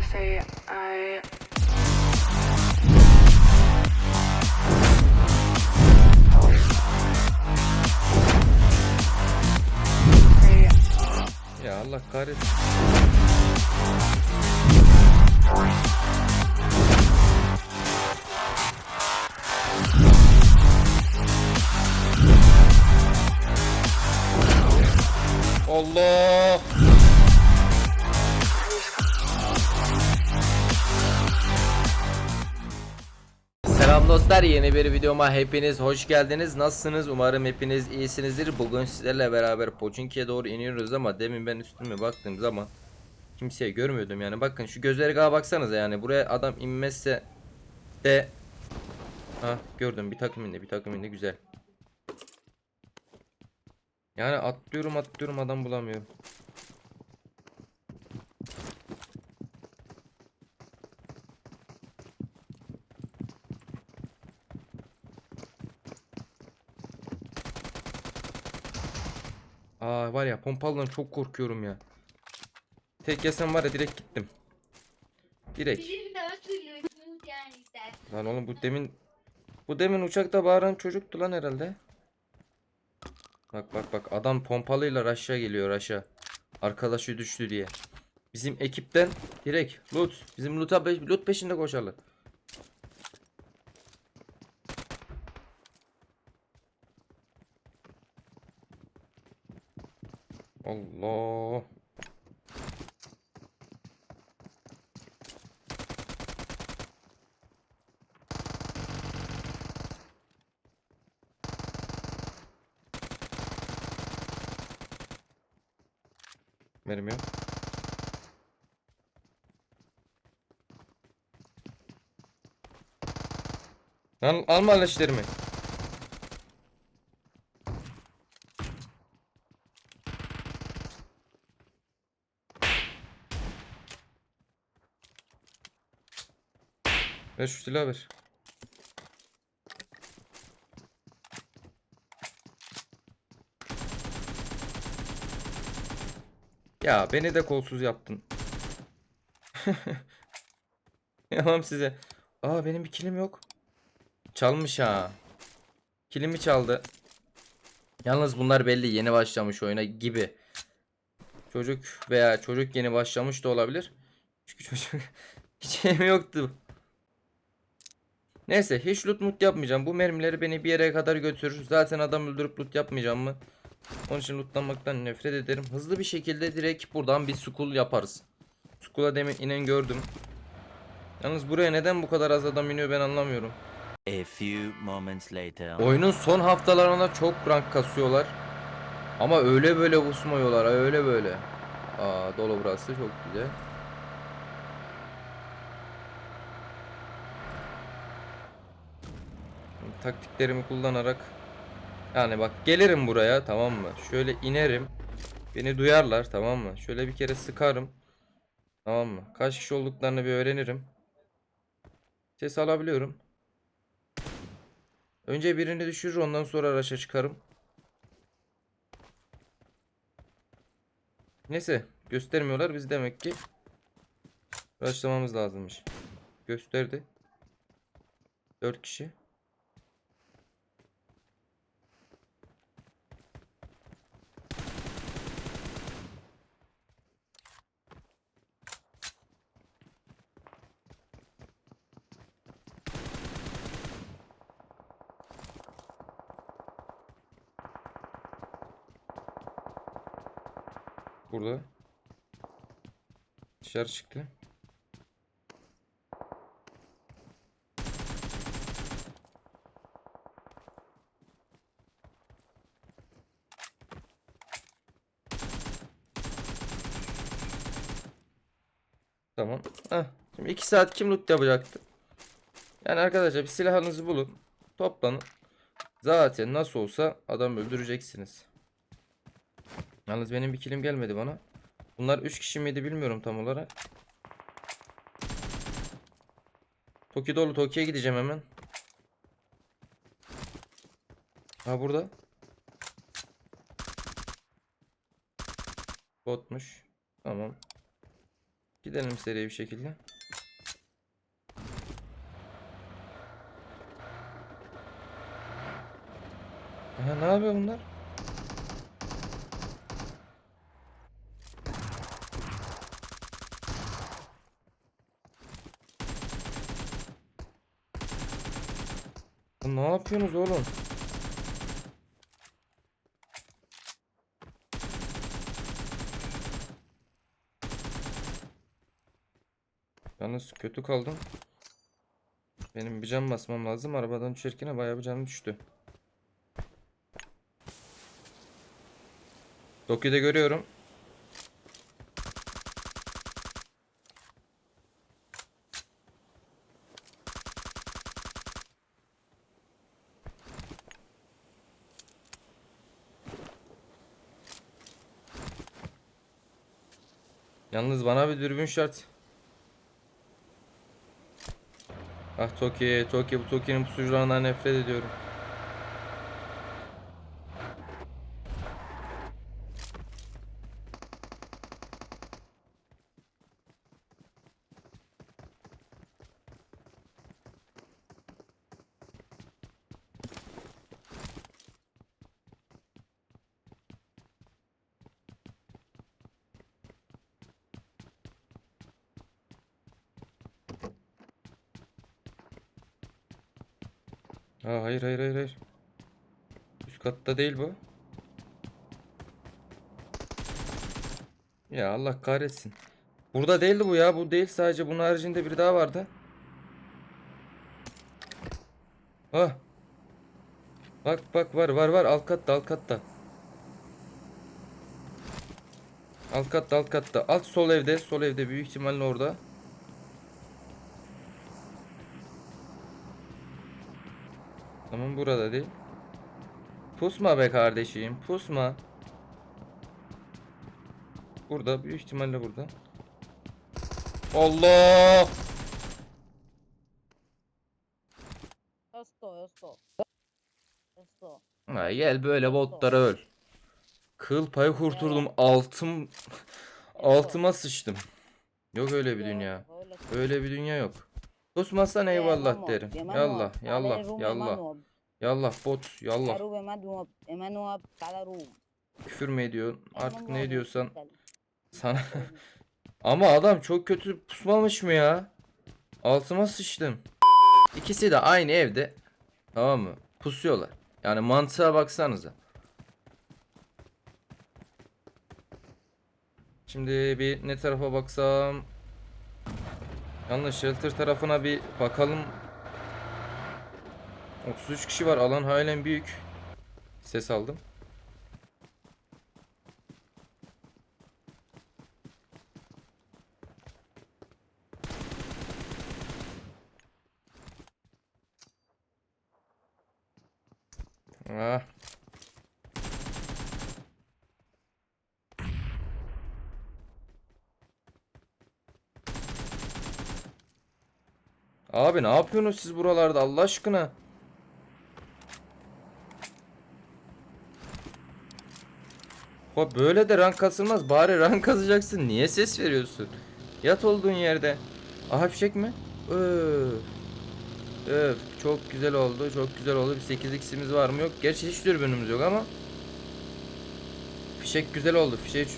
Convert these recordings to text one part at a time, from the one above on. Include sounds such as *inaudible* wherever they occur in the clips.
to say I Ya Allah kahretsin. Allah! Dostlar yeni bir videoma hepiniz hoş geldiniz. Nasılsınız? Umarım hepiniz iyisinizdir. Bugün sizlerle beraber Pochinki'ye doğru iniyoruz ama demin ben üstüme baktığım zaman kimseyi görmüyordum yani. Bakın şu gözlergaha baksanıza yani. Buraya adam inmezse de Ha gördüm bir takım indi bir takım indi güzel. Yani atlıyorum atlıyorum adam bulamıyorum. Aa var ya pompalıdan çok korkuyorum ya. Tek yesem var ya direkt gittim. Direkt. Lan oğlum bu demin bu demin uçakta bağıran çocuktu lan herhalde. Bak bak bak adam pompalıyla aşağı geliyor aşağı. Arkadaşı düştü diye. Bizim ekipten direkt loot. Bizim loot'a loot peşinde koşarlar. Allah. Mermi yok. Lan alma leşlerimi. Ver şu silahı ver. Ya beni de kolsuz yaptın. *laughs* Yalan size. Aa benim bir kilim yok. Çalmış ha. Kilimi çaldı. Yalnız bunlar belli yeni başlamış oyuna gibi. Çocuk veya çocuk yeni başlamış da olabilir. Çünkü çocuk *laughs* hiç şeyim yoktu. Neyse hiç loot mut yapmayacağım. Bu mermileri beni bir yere kadar götürür. Zaten adam öldürüp loot yapmayacağım mı? Onun için lootlanmaktan nefret ederim. Hızlı bir şekilde direkt buradan bir school yaparız. School'a demin inen gördüm. Yalnız buraya neden bu kadar az adam iniyor ben anlamıyorum. A few moments later. Oyunun son haftalarında çok rank kasıyorlar. Ama öyle böyle busmuyorlar. Öyle böyle. Aa dolu burası çok güzel. Taktiklerimi kullanarak yani bak gelirim buraya tamam mı? Şöyle inerim. Beni duyarlar tamam mı? Şöyle bir kere sıkarım. Tamam mı? Kaç kişi olduklarını bir öğrenirim. Ses alabiliyorum. Önce birini düşürür ondan sonra araça çıkarım. Neyse göstermiyorlar biz demek ki başlamamız lazımmış. Gösterdi. 4 kişi. Burada. Dışarı çıktı. Tamam. Heh. Şimdi 2 saat kim loot yapacaktı? Yani arkadaşlar bir silahınızı bulun. Toplanın. Zaten nasıl olsa adam öldüreceksiniz. Yalnız benim bir kilim gelmedi bana. Bunlar 3 kişi miydi bilmiyorum tam olarak. Toki dolu Toki'ye gideceğim hemen. Ha burada. Botmuş. Tamam. Gidelim seriye bir şekilde. Aha, ne yapıyor bunlar? Ne yapıyorsunuz oğlum? Yalnız kötü kaldım. Benim bir can basmam lazım. Arabadan düşerken bayağı bir canım düştü. Tokyo'da görüyorum. Yalnız bana bir dürbün şart. Ah Toki, Toki bu Toki'nin pusucularından nefret ediyorum. Aa, hayır hayır hayır hayır. Üst katta değil bu. Ya Allah kahretsin. Burada değildi bu ya. Bu değil sadece. Bunun haricinde biri daha vardı. Ah. Bak bak var var var. Alt katta alt katta. Alt katta alt katta. Alt sol evde. Sol evde büyük ihtimalle orada. Tamam burada değil. Pusma be kardeşim. Pusma. Burada büyük ihtimalle burada. Allah! Esto, esto. Esto. Ha, gel böyle botlara öl. Kıl payı kurtuldum. Altım altıma sıçtım. Yok öyle bir dünya. Öyle bir dünya yok. Pusmazsan eyvallah derim. Yallah yallah yallah. Yallah bot yallah. Küfür mü ediyorsun? Artık ne diyorsan sana. *laughs* Ama adam çok kötü pusmamış mı ya? Altıma sıçtım. İkisi de aynı evde. Tamam mı? Pusuyorlar. Yani mantığa baksanıza. Şimdi bir ne tarafa baksam. Yalnız shelter tarafına bir bakalım. 33 kişi var. Alan halen büyük. Ses aldım. Ah. Abi ne yapıyorsunuz siz buralarda Allah aşkına? Ha böyle de rank kasılmaz. Bari rank kazacaksın. Niye ses veriyorsun? Yat olduğun yerde. Aha fişek mi? Öf. Öf. Çok güzel oldu. Çok güzel oldu. Bir 8x'imiz var mı? Yok. Gerçi hiç dürbünümüz yok ama. Fişek güzel oldu. Fişek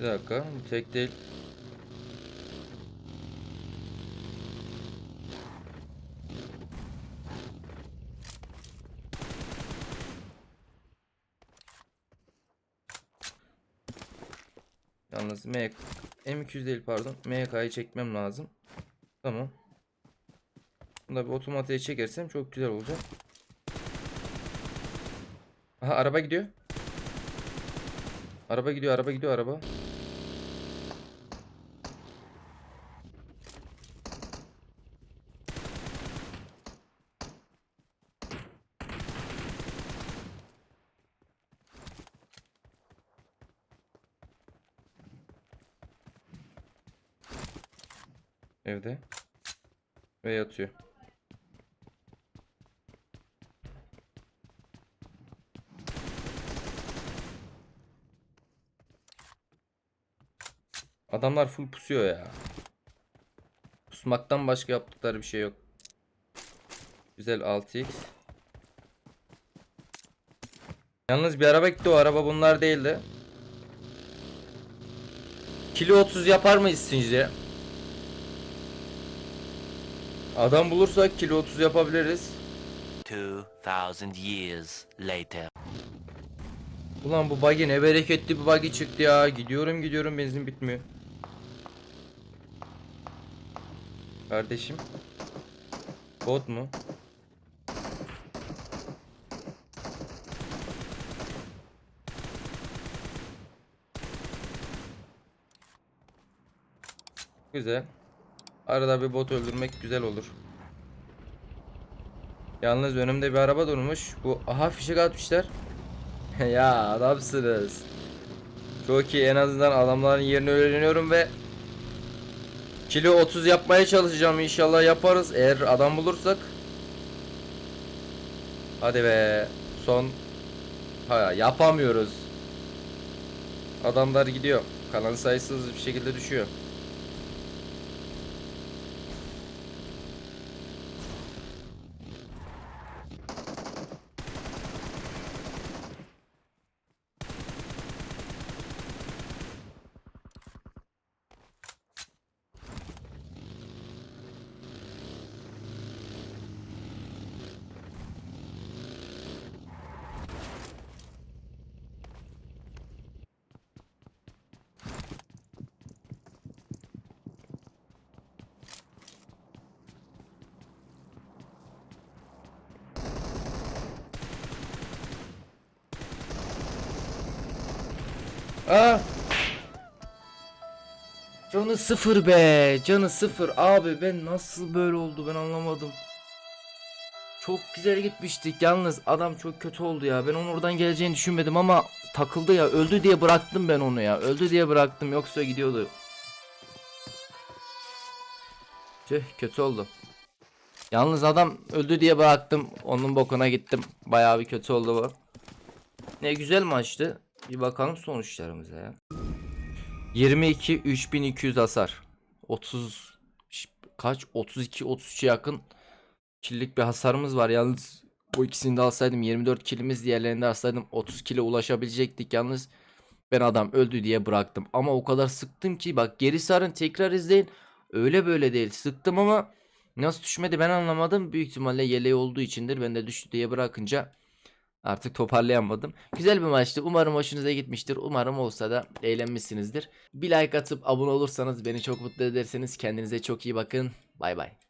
Bir dakika. Bu tek değil. Yalnız M M200 değil pardon. MK'yı çekmem lazım. Tamam. Bunu da bir otomatiğe çekersem çok güzel olacak. Aha araba gidiyor. Araba gidiyor, araba gidiyor, araba. Evde. Ve yatıyor. Adamlar full pusuyor ya. Pusmaktan başka yaptıkları bir şey yok. Güzel 6x. Yalnız bir araba gitti o araba bunlar değildi. Kilo 30 yapar mıyız sizce? Adam bulursak kilo 30 yapabiliriz. 2000 years later. Ulan bu buggy ne bereketli bir buggy çıktı ya. Gidiyorum gidiyorum benzin bitmiyor. Kardeşim. Bot mu? Güzel. Arada bir bot öldürmek güzel olur. Yalnız önümde bir araba durmuş. Bu aha fişek atmışlar. *laughs* ya adamsınız. Çok iyi en azından adamların yerini öğreniyorum ve Kilo 30 yapmaya çalışacağım inşallah yaparız eğer adam bulursak. Hadi be son ha yapamıyoruz. Adamlar gidiyor. Kalan sayısı hızlı bir şekilde düşüyor. Aa! Canı sıfır be. Canı sıfır. Abi ben nasıl böyle oldu ben anlamadım. Çok güzel gitmiştik. Yalnız adam çok kötü oldu ya. Ben onun oradan geleceğini düşünmedim ama takıldı ya. Öldü diye bıraktım ben onu ya. Öldü diye bıraktım yoksa gidiyordu. Tüh kötü oldu. Yalnız adam öldü diye bıraktım. Onun bokuna gittim. Bayağı bir kötü oldu bu. Ne güzel maçtı. Bir bakalım sonuçlarımıza ya. 22 3200 hasar. 30 ş- kaç 32 33'e yakın killik bir hasarımız var. Yalnız bu ikisini de alsaydım 24 kilimiz diğerlerini de alsaydım 30 kile ulaşabilecektik. Yalnız ben adam öldü diye bıraktım. Ama o kadar sıktım ki bak geri sarın tekrar izleyin. Öyle böyle değil. Sıktım ama nasıl düşmedi ben anlamadım. Büyük ihtimalle yeleği olduğu içindir. Ben de düştü diye bırakınca Artık toparlayamadım. Güzel bir maçtı. Umarım hoşunuza gitmiştir. Umarım olsa da eğlenmişsinizdir. Bir like atıp abone olursanız beni çok mutlu ederseniz kendinize çok iyi bakın. Bay bay.